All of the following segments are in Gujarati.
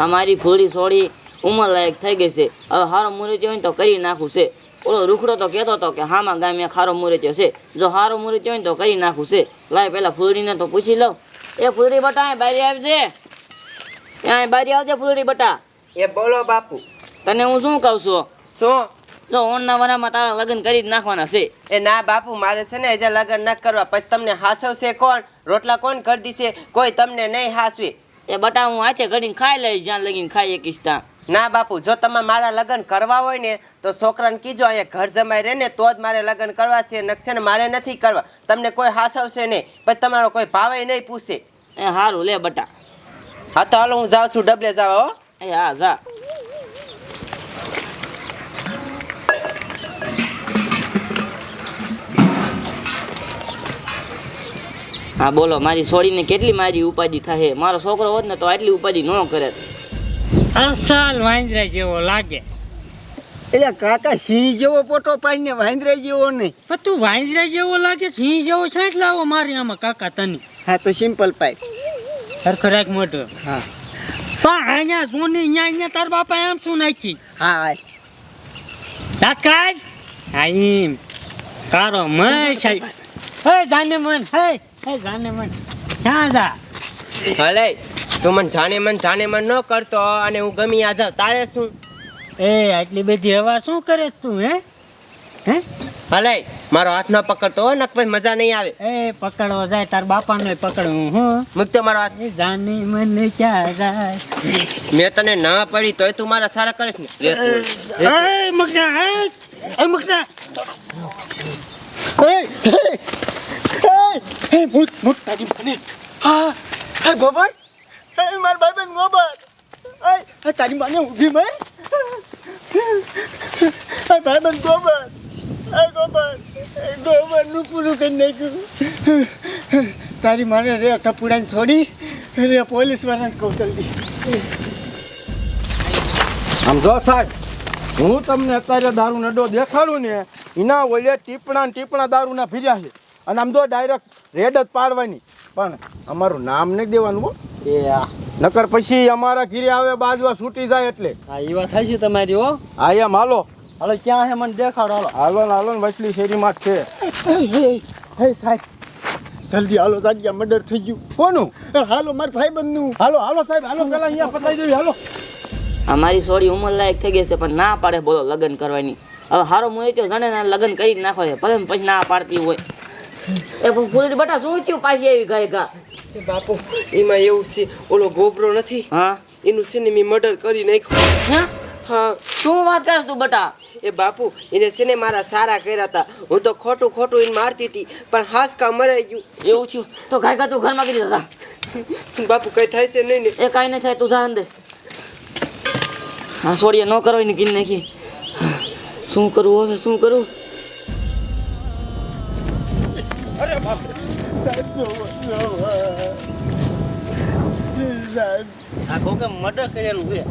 આ મારી ફૂડી સોડી ઉંમર લાયક થઈ ગઈ છે. હવે હારો મુરત્યો હોય ને તો કરી નાખું છે. ઓલો રૂખડો તો કહેતો હતો કે હામાં ગામે ખારો મુરત્યો છે. જો હારો મુરત્યો હોય ને તો કરી નાખું છે. લાય પેલા ફૂલડીને તો પૂછી લઉં. એ ફૂલડી બટા બારી આવજે. અહીં બારી આવજે ફૂલડી બટા. એ બોલો બાપુ. તને હું શું કહું છું? શું? જો ઓનના વરામાં તારા લગ્ન કરી જ નાખવાના છે. એ ના બાપુ મારે છે ને હજી લગ્ન ન કરવા. પછી તમને હાસવશે કોણ? રોટલા કોણ કરી દીશે? કોઈ તમને નહીં હાસવે. એ બટા હું હાથે ઘડીને ખાઈ લઈશ જ્યાં લગીને ખાઈ ત્યાં. ના બાપુ જો તમે મારા લગ્ન કરવા હોય ને તો છોકરાને કીજો અહીંયા ઘર જમાઈ રહે ને તો જ મારે લગ્ન કરવા છે નકશે ને મારે નથી કરવા. તમને કોઈ હાસવશે નહીં પછી તમારો કોઈ ભાવે નહીં પૂછે. એ સારું લે બટા. હા તો હાલો હું જાઉં છું ડબલે જાવ હો. એ હા જા. હા બોલો મારી છોડીને કેટલી મારી ઉપાધિ થાય મારો છોકરો હોત ને તો આટલી ઉપાધિ ન કરે. અસલ વાંદરા જેવો લાગે. એટલે કાકા સિંહ જેવો પોટો પાડીને વાંદરા જેવો નહીં. પણ તું વાંદરા જેવો લાગે સિંહ જેવો છે એટલે આવો મારી આમાં કાકા તને. હા તો સિમ્પલ પાઈ સરખો રાખ મોટો હા. પણ અહીંયા સોની અહીંયા અહીંયા તાર બાપા એમ શું નાખી? હા. દાંત કાઢ. હા એમ કારો મય સાહેબ હે જાને મન હે. હે જાને મન ક્યાં જા તું મને જાણે મન જાણે મન ન કરતો અને હું ગમી આ જાઉં તારે શું એ આટલી બધી હવા શું કરે તું હે હે ભલે મારો હાથ ન પકડતો હો નક પછી મજા નહીં આવે એ પકડવા જાય તાર બાપાને પકડવું હું મૂક મારો હાથ એ જાને મને ક્યાં જાય મેં તને ના પડી તોય તું મારા સારા કરીશ ને એ મગના હે એ મગના એ, એ, મૂઠ, મૂઠ તારી મને. હા, એ ગોબર એ મારા ભાઈબંધ ગોબર એ, એ તારી માને ઊભી મેં એ ભાઈબંધ ગોબર એ ગોબર એ ગોબરનું પૂરું કરી નાખ્યું તારી માને રે ટપુડાને છોડી રે પોલીસ વાળાને કહું જલ્દી આમ જો સાહેબ હું તમને અત્યારે દારૂ નડો દેખાડું ને એના ઓલે ટીપણા ટીપણા ટીપણા દારૂના ફીર્યા છે. અને આમ જો ડાયરેક્ટ રેડ જ પાડવાની. પણ અમારું નામ નહીં દેવાનું હો. એ આ. નકર પછી અમારા ઘીરે આવે બાજવા છૂટી જાય એટલે. હા એ વાત થાય છે તમારી હો. હા એમ હાલો. હાલો ક્યાં હે મને દેખાડો હાલો. હાલો ને હાલો ને વચલી શેરીમાં જ છે. હે હે હે સાહેબ. જલ્દી હાલો જાગ્યા મર્ડર થઈ ગયું. કોનું? હાલો મારા ભાઈબંધનું. હાલો હાલો સાહેબ હાલો પેલા અહીંયા પતાવી દેવી હાલો. આ મારી છોડી ઉંમર લાયક થઈ ગઈ છે પણ ના પાડે બોલો લગ્ન કરવાની. હવે હારો મુરત્યો જાણે ને લગ્ન કરી જ નાખો છે ભલે પછી ના પાડતી હોય. એ પણ ફૂલડી બટા શું થયું પાછી આવી ગાય ગા. બાપુ એમાં એવું છે ઓલો ગોબરો નથી? હા. એનું છે ને મેં મર્ડર કરી નાખ્યું. હે? હા. શું વાત કરસ તું બટા? એ બાપુ એને છે ને મારા સારા કર્યા હતા હું તો ખોટું ખોટું એને મારતી હતી પણ હાસકા મરાઈ ગયું. એવું થયું? તો ગાયકા તું ઘરમાં કરી દાદા બાપુ કઈ થાય છે નહીં ને? એ કાંઈ નહીં થાય તું જા અંદર. હા છોડીએ ન કરો એને કીધી નાખી. શું કરવું હવે શું કરવું સાહેબ જોવો જોવો સાહેબ આ કોકે મર્ડર કરેલું છે.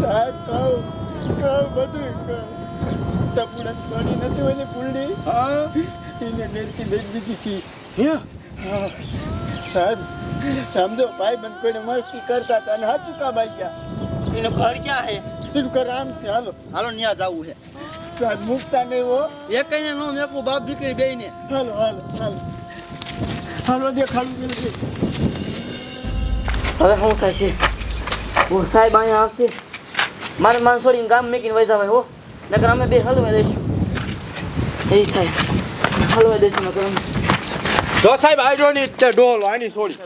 સાહેબ કહું કહું બધું કહું તપુડા છોડી નથી ઓલી પુલડી હા એને બેનથી બેન બીજી હતી હા સાહેબ સમજો ભાઈ બંધ કોઈને મસ્તી કરતા હતા અને હાચું કા આવી ગયા એનું ઘર ક્યાં છે? એનું ઘર આમ છે હાલો હાલો ન્યા જવું છે. સાહેબ મૂકતા નહીં હો. એક નો મેકું બાપ દીકરી બે ને હાલો હાલો. હવે શું થશે ઓ સાહેબ અહીંયા આવશે. મારે છોડીને ગામ મેકીને વૈધા હોય હો. નકર અમે બે હલવાઈ દઈશું. એ થાય. હલવાઈ દઈશું નકર અમે. જો સાહેબ આજો ની તે ડોલ આની છોડી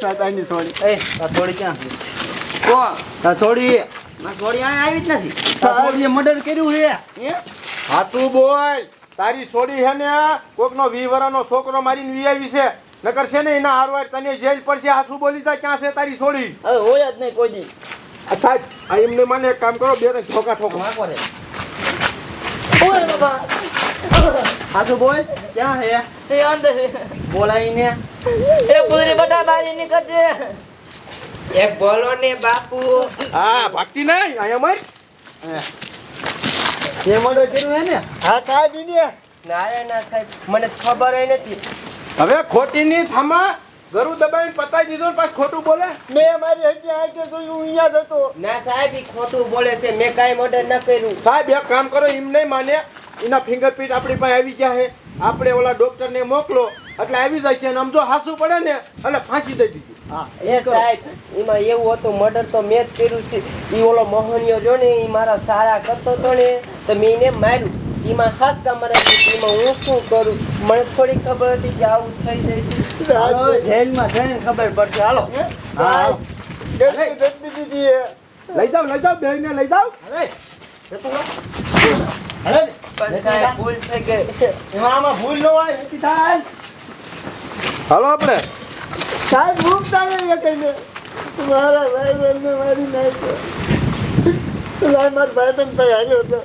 સાહેબ આની છોડી એ આ થોડી ક્યાં છે? કોણ? આ થોડી મારી છોડી અહીંયા આવી જ નથી. આ થોડીએ મર્ડર કર્યું છે. હે? હાચું બોલ. તારી છોડી છે ને કોકનો વીવરાનો છોકરો મારીને વી આવી છે. નકર છે ને એના હારવાર તને જેલ પડશે આ શું બોલી તા ક્યાં છે તારી છોડી હવે હોય જ નહીં કોઈ દી અચ્છા સાહેબ આ એમને મને એક કામ કરો બે ને ઠોકા. ઠોકો ઓય બાબા. સાચું બોલ ક્યાં હે? એ અંદર બોલાવીને એ પૂરી બટા બારી નીકળજે એ બોલો ને બાપુ. હા ભક્તિ નહીં અહીંયા મર. એ મોડો કર્યું હે ને? હા સાહેબ એને ના. ના સાહેબ. મને ખબર નથી. હવે ખોટી ની થામા ગરુ દબાઈ પતાઈ દીધો ને પાછું ખોટું બોલે? મેં મારી હજી કે જોયું હું અહીંયા જતો હતો. ના સાહેબ ઈ ખોટું બોલે છે. મેં કાંઈ મર્ડર ન કર્યું. સાહેબ એક કામ કરો એમ નહીં માને. એના ફિંગરપ્રિન્ટ આપણી પાસે આવી ગયા છે. આપણે ઓલા ડોક્ટરને મોકલો. એટલે આવી જાય છે અને આમ જો હાસુ પડે ને એટલે ફાંસી દઈ દીધી. હા એ સાહેબ એમાં એવું હતું મર્ડર તો મેં જ કર્યું છે. ઈ ઓલો મોહનિયો જો ને ઈ મારા સારા કરતો હતો ને તો મેં એને માર્યું. એમાં ખાસ કામરે એમાં હું શું કરું? મને થોડી ખબર હતી કે આવું થઈ જશે હાલો, જેલમાં જઈને ખબર પડશે. હાલો. એ. લઈ જાઓ લઈ જાઓ બેને લઈ જાઓ. પણ ભૂલ થઈ ગઈ. એમાં આમાં ભૂલ ન હોય નથી થાય હાલો આપણે. સાહેબ ભૂખ ચાલે એ કહીને મારા ભાઈ બહેન મારી નાખ્યો. મારા ભાઈ બહેન ભાઈ આવ્યો હતો.